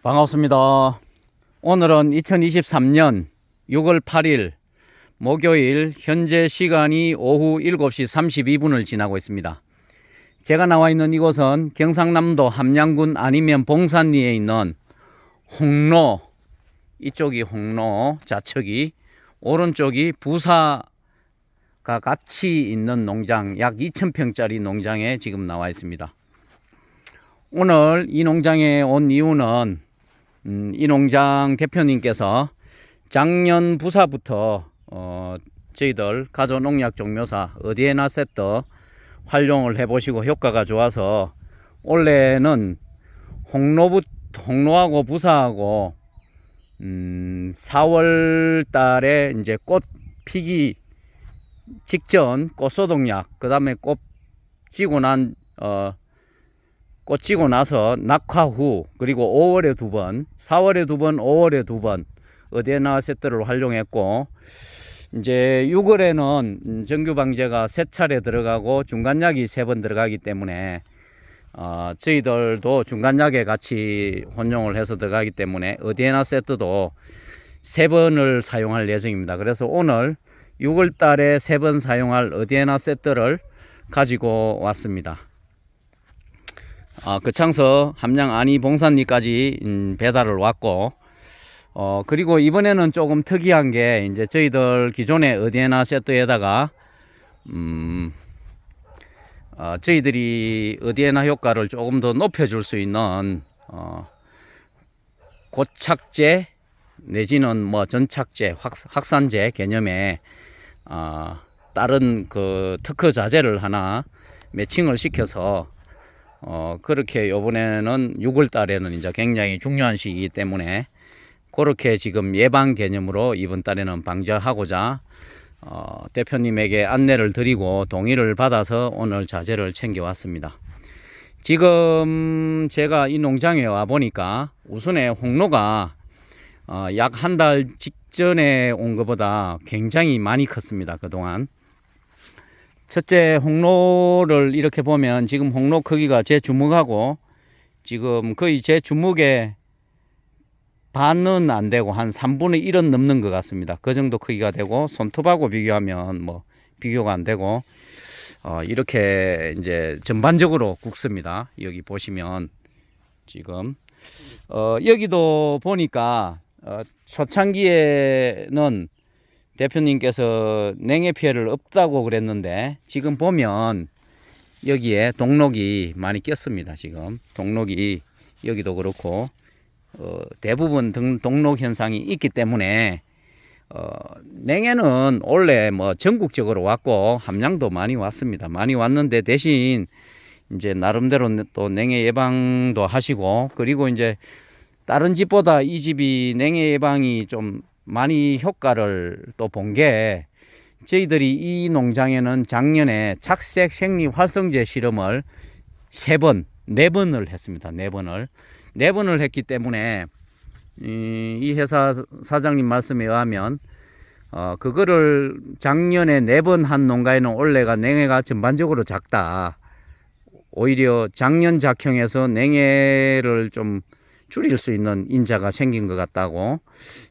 반갑습니다. 오늘은 2023년 6월 8일 목요일 현재 시간이 오후 7시 32분을 지나고 있습니다. 제가 나와 있는 이곳은 경상남도 함양군 아니면 봉산리에 있는 홍로 이쪽이 홍로 좌측이 오른쪽이 부사가 같이 있는 농장 약 2,000평짜리 농장에 지금 나와 있습니다. 오늘 이 농장에 온 이유는 음, 이 농장 대표님께서 작년 부사부터 어, 저희들 가전 농약 종묘사 어디에나 세트 활용을 해보시고 효과가 좋아서 올해는 홍로부 홍로하고 부사하고 음, 4월 달에 이제 꽃 피기 직전 꽃소독약 그다음에 꽃 지고 난 어, 꽃 지고 나서 낙화 후 그리고 5월에 두 번, 4월에 두 번, 5월에 두 번 어데나 세트를 활용했고 이제 6월에는 정규 방제가 세 차례 들어가고 중간약이 세 번 들어가기 때문에 어, 저희들도 중간약에 같이 혼용을 해서 들어가기 때문에 어디에나 세트도 세 번을 사용할 예정입니다. 그래서 오늘 6월 달에 세 번 사용할 어디에나 세트를 가지고 왔습니다. 어, 거창서 함양 안이 봉산리까지 음, 배달을 왔고 어 그리고 이번에는 조금 특이한 게 이제 저희들 기존의 어디에나 세트에다가 음 어, 저희들이 어디에나 효과를 조금 더 높여줄 수 있는 어, 고착제 내지는 뭐 전착제, 확, 확산제 개념의 어, 다른 그 특허 자재를 하나 매칭을 시켜서 어, 그렇게 요번에는 6월 달에는 이제 굉장히 중요한 시기이기 때문에 그렇게 지금 예방 개념으로 이번 달에는 방지하고자 어, 대표님에게 안내를 드리고 동의를 받아서 오늘 자재를 챙겨왔습니다. 지금 제가 이 농장에 와 보니까 우선에 홍로가 어, 약 한 달 직전에 온 것보다 굉장히 많이 컸습니다. 그동안. 첫째 홍로를 이렇게 보면 지금 홍로 크기가 제 주먹하고 지금 거의 제 주먹의 반은 안 되고 한 3분의 1은 넘는 것 같습니다. 그 정도 크기가 되고 손톱하고 비교하면 뭐 비교가 안 되고 어, 이렇게 이제 전반적으로 굵습니다. 여기 보시면 지금 어, 여기도 보니까 어, 초창기에는 대표님께서 냉해 피해를 없다고 그랬는데 지금 보면 여기에 동록이 많이 꼈습니다. 지금 동록이 여기도 그렇고 어, 대부분 등, 동록 현상이 있기 때문에 어, 냉해는 원래 뭐 전국적으로 왔고 함량도 많이 왔습니다. 많이 왔는데 대신 이제 나름대로 또 냉해 예방도 하시고 그리고 이제 다른 집보다 이 집이 냉해 예방이 좀 많이 효과를 또 본 게 저희들이 이 농장에는 작년에 착색 생리 활성제 실험을 세 번, 네 번을 했습니다. 네 번을. 네 번을 했기 때문에 이 회사 사장님 말씀에 의하면 어, 그거를 작년에 네 번 한 농가에는 올해가 냉해가 전반적으로 작다. 오히려 작년 작형에서 냉해를 좀 줄일 수 있는 인자가 생긴 것 같다고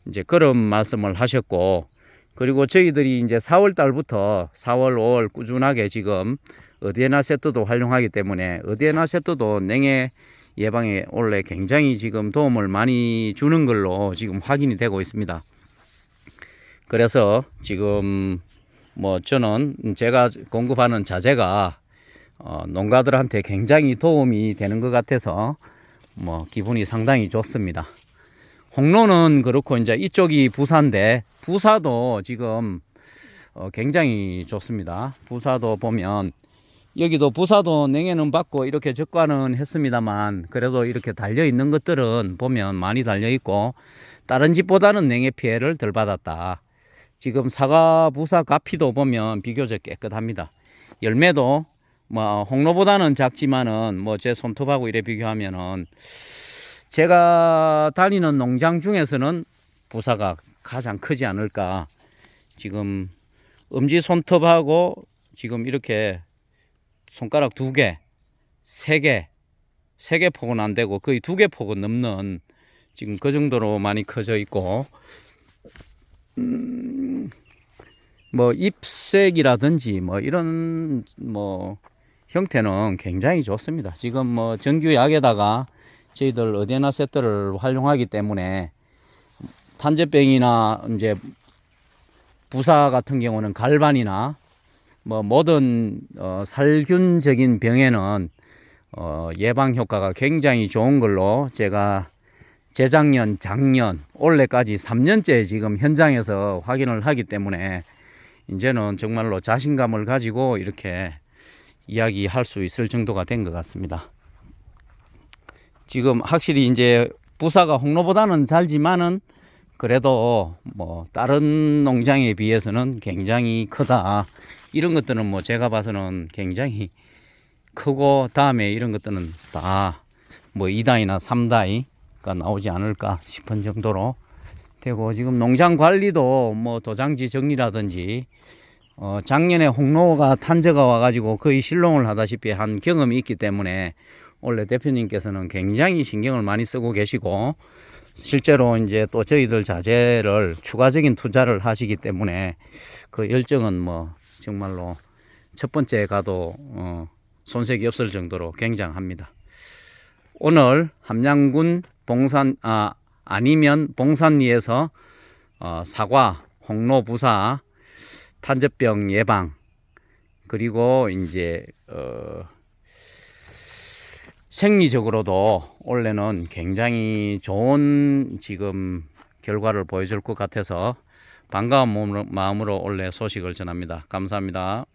이제 그런 말씀을 하셨고 그리고 저희들이 이제 4월 달부터 4월, 5월 꾸준하게 지금 어디에나 세트도 활용하기 때문에 어디에나 세트도 냉해 예방에 원래 굉장히 지금 도움을 많이 주는 걸로 지금 확인이 되고 있습니다. 그래서 지금 뭐 저는 제가 공급하는 자재가 어 농가들한테 굉장히 도움이 되는 것 같아서 뭐 기분이 상당히 좋습니다. 홍로는 그렇고 이제 이쪽이 부사인데 부사도 지금 어 굉장히 좋습니다. 부사도 보면 여기도 부사도 냉해는 받고 이렇게 적과는 했습니다만 그래도 이렇게 달려 있는 것들은 보면 많이 달려 있고 다른 집보다는 냉해 피해를 덜 받았다. 지금 사과 부사 가피도 보면 비교적 깨끗합니다. 열매도 뭐 홍로보다는 작지만은 뭐 제 손톱하고 이래 비교하면은 제가 다니는 농장 중에서는 부사가 가장 크지 않을까. 지금 엄지 손톱하고 지금 이렇게 손가락 두 개, 세 개, 세 개 폭은 안 되고 거의 두 개 폭은 넘는 지금 그 정도로 많이 커져 있고 음, 뭐 잎색이라든지 뭐 이런 뭐 형태는 굉장히 좋습니다. 지금 뭐 정규 약에다가 저희들 어데나 세트를 활용하기 때문에 탄저병이나 이제 부사 같은 경우는 갈반이나 뭐 모든 어, 살균적인 병에는 어, 예방 효과가 굉장히 좋은 걸로 제가 재작년, 작년, 올해까지 3년째 지금 현장에서 확인을 하기 때문에 이제는 정말로 자신감을 가지고 이렇게 이야기할 수 있을 정도가 된 것 같습니다. 지금 확실히 이제 부사가 홍로보다는 잘지만은 그래도 뭐 다른 농장에 비해서는 굉장히 크다. 이런 것들은 뭐 제가 봐서는 굉장히 크고 다음에 이런 것들은 다 뭐 2다이나 3다이가 나오지 않을까 싶은 정도로 되고 지금 농장 관리도 뭐 도장지 정리라든지 어 작년에 홍로가 탄저가 와가지고 거의 실롱을 하다시피 한 경험이 있기 때문에 원래 대표님께서는 굉장히 신경을 많이 쓰고 계시고 실제로 이제 또 저희들 자재를 추가적인 투자를 하시기 때문에 그 열정은 뭐 정말로 첫 번째 가도 어 손색이 없을 정도로 굉장합니다. 오늘 함양군 봉산 아 아니면 봉산리에서 어, 사과, 홍로 부사, 탄저병 예방 그리고 이제 어, 생리적으로도 올해는 굉장히 좋은 지금 결과를 보여줄 것 같아서 반가운 마음으로- 올해 소식을 전합니다. 감사합니다.